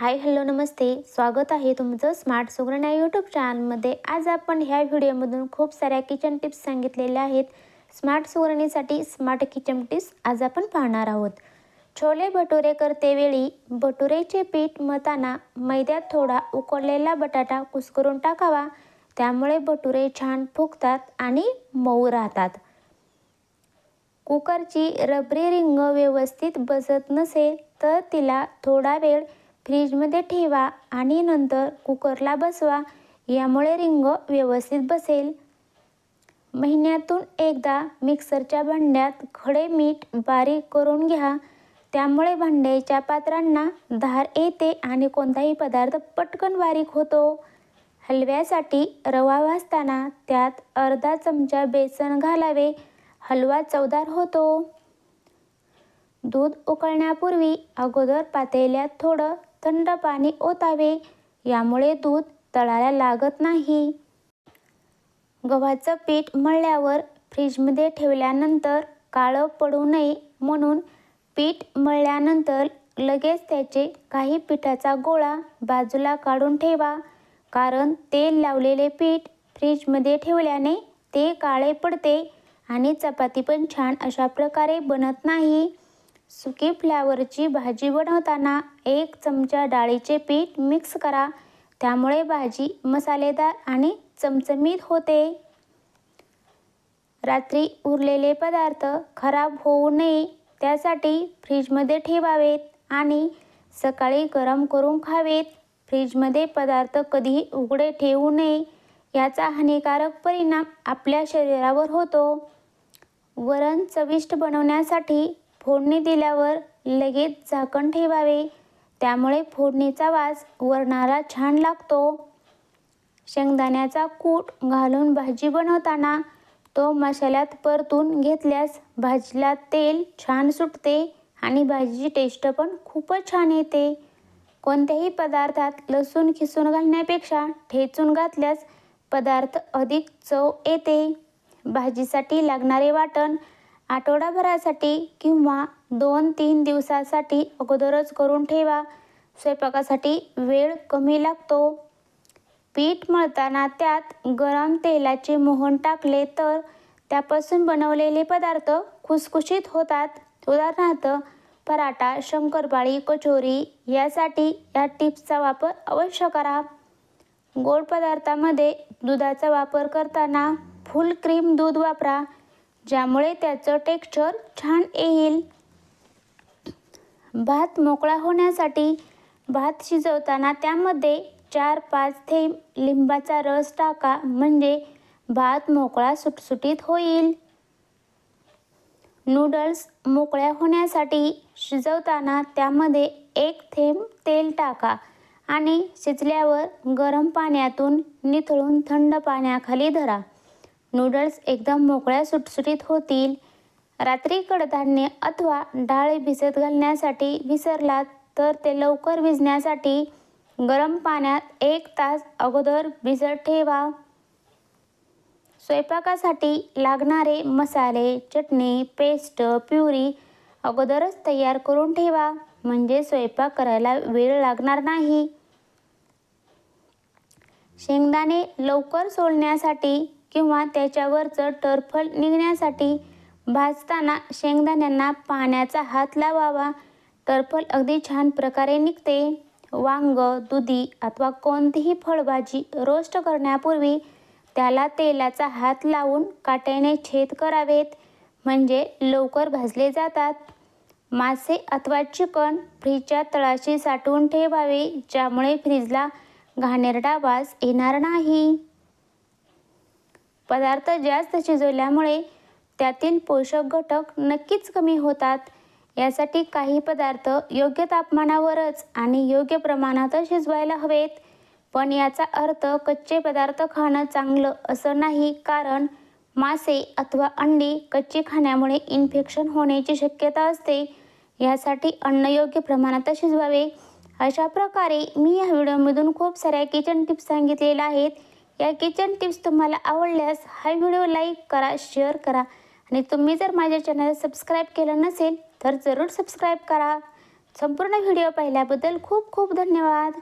Hi hello नमस्ते. स्वागत आहे तुमचं स्मार्ट सुगरण या यूट्यूब चॅनलमध्ये आज आपण ह्या व्हिडिओमधून खूप साऱ्या किचन टिप्स सांगितलेल्या आहेत. स्मार्ट सुगरणीसाठी स्मार्ट किचन टिप्स आज आपण पाहणार आहोत. छोले भटुरे करतेवेळी भटुरेचे पीठ मताना मैद्यात थोडा उकडलेला बटाटा कुस्करून टाकावा. त्यामुळे भटुरे छान फुगतात आणि मऊ राहतात. कुकरची रबरी रिंग व्यवस्थित बसत नसेल तर तिला थोडा वेळ फ्रीजमध्ये ठेवा आणि नंतर कुकरला बसवा. यामुळे रिंग व्यवस्थित बसेल. महिन्यातून एकदा मिक्सरच्या भांड्यात खडे मीठ बारीक करून घ्या. त्यामुळे भांड्याच्या पात्रांना धार येते आणि कोणताही पदार्थ पटकन बारीक होतो. हलव्यासाठी रवा भाजताना त्यात अर्धा चमचा बेसन घालावे. हलवा चवदार होतो. दूध उकळण्यापूर्वी अगोदर पातेल्यात थोडं थंड पाणी ओतावे यामुळे दूध तळाला लागत नाही. गव्हाचं पीठ मळल्यावर फ्रीजमध्ये ठेवल्यानंतर काळं पडू नये म्हणून पीठ मळल्यानंतर लगेच त्याचे काही पिठाचा गोळा बाजूला काढून ठेवा कारण तेल लावलेले पीठ फ्रीजमध्ये ठेवल्याने ते काळे पडते आणि चपाती पण छान अशा प्रकारे बनत नाही. सुकी फ्लॅवरची भाजी बनवताना एक चमचा डाळीचे पीठ मिक्स करा. त्यामुळे भाजी मसालेदार आणि चमचमीत होते. रात्री उरलेले पदार्थ खराब होऊ नये त्यासाठी फ्रीजमध्ये ठेवावेत आणि सकाळी गरम करून खावेत. फ्रीजमध्ये पदार्थ कधीही उघडे ठेवू नये याचा हानिकारक परिणाम आपल्या शरीरावर होतो. वरण चविष्ट बनवण्यासाठी फोडणी दिल्यावर लगेच झाकण ठेवावे. त्यामुळे फोडणीचा वास वरणाला छान लागतो. शेंगदाण्याचा कूट घालून भाजी बनवताना तो मसाल्यात परतून घेतल्यास भाजीला तेल छान सुटते आणि भाजीची टेस्ट पण खूपच छान येते. कोणत्याही पदार्थात लसूण खिसून घालण्यापेक्षा ठेचून घातल्यास पदार्थ अधिक चव येते. भाजीसाठी लागणारे वाटण आठवडाभरासाठी किंवा दोन तीन दिवसासाठी अगोदरच करून ठेवा. स्वयंपाकासाठी वेळ कमी लागतो. पीठ मळताना त्यात गरम तेलाचे मोहन टाकले तर त्यापासून बनवलेले पदार्थ खुसखुशीत होतात. उदाहरणार्थ पराठा शंकरपाळी कचोरी यासाठी या टिप्सचा वापर अवश्य करा. गोड पदार्थामध्ये दुधाचा वापर करताना फुल क्रीम दूध वापरा. ज्यामुळे त्याचं टेक्स्चर छान येईल. भात मोकळा होण्यासाठी भात शिजवताना त्यामध्ये चार पाच थेंब लिंबाचा रस टाका म्हणजे भात मोकळा सुटसुटीत होईल. नूडल्स मोकळ्या होण्यासाठी शिजवताना त्यामध्ये एक थेंब तेल टाका आणि शिजल्यावर गरम पाण्यातून निथळून थंड पाण्याखाली धरा. नूडल्स एकदम मोकळ्या सुटसुटीत होतील. रात्री कडधान्य अथवा डाळ भिजत घालण्यासाठी विसरलात तर ते लवकर भिजण्यासाठी गरम पाण्यात एक तास अगोदर भिजत ठेवा. स्वयंपाकासाठी लागणारे मसाले चटणी पेस्ट प्युरी अगोदरच तयार करून ठेवा. म्हणजे स्वयंपाक करायला वेळ लागणार नाही. शेंगदाणे लवकर सोलण्यासाठी किंवा त्याच्यावरचं टरफल निघण्यासाठी भाजताना शेंगदाण्यांना पाण्याचा हात लावावा. टरफल अगदी छान प्रकारे निघते. वांग दुधी अथवा कोणतीही फळभाजी रोस्ट करण्यापूर्वी त्याला तेलाचा हात लावून काट्याने छेद करावेत. म्हणजे लवकर भाजले जातात. मासे अथवा चिकन फ्रीजच्या तळाशी साठवून ठेवावे ज्यामुळे फ्रीजला घाणेरडा वास येणार नाही. पदार्थ जास्त शिजवल्यामुळे त्यातील पोषक घटक नक्कीच कमी होतात. यासाठी काही पदार्थ योग्य तापमानावरच आणि योग्य प्रमाणातच शिजवायला हवेत. पण याचा अर्थ कच्चे पदार्थ खाणं चांगलं असं नाही कारण मासे अथवा अंडी कच्ची खाण्यामुळे इन्फेक्शन होण्याची शक्यता असते. यासाठी अन्न योग्य प्रमाणात शिजवावे. अशा प्रकारे मी या व्हिडिओमधून खूप साऱ्या किचन टिप्स सांगितलेल्या आहेत. या किचन टिप्स तुम्हाला आवडल्यास हा व्हिडिओ लाईक करा शेअर करा. आणि तुम्ही जर माझ्या चॅनल सबस्क्राईब केलं नसेल तर जरूर सबस्क्राईब करा. संपूर्ण व्हिडिओ पाहिल्याबद्दल खूप खूप धन्यवाद.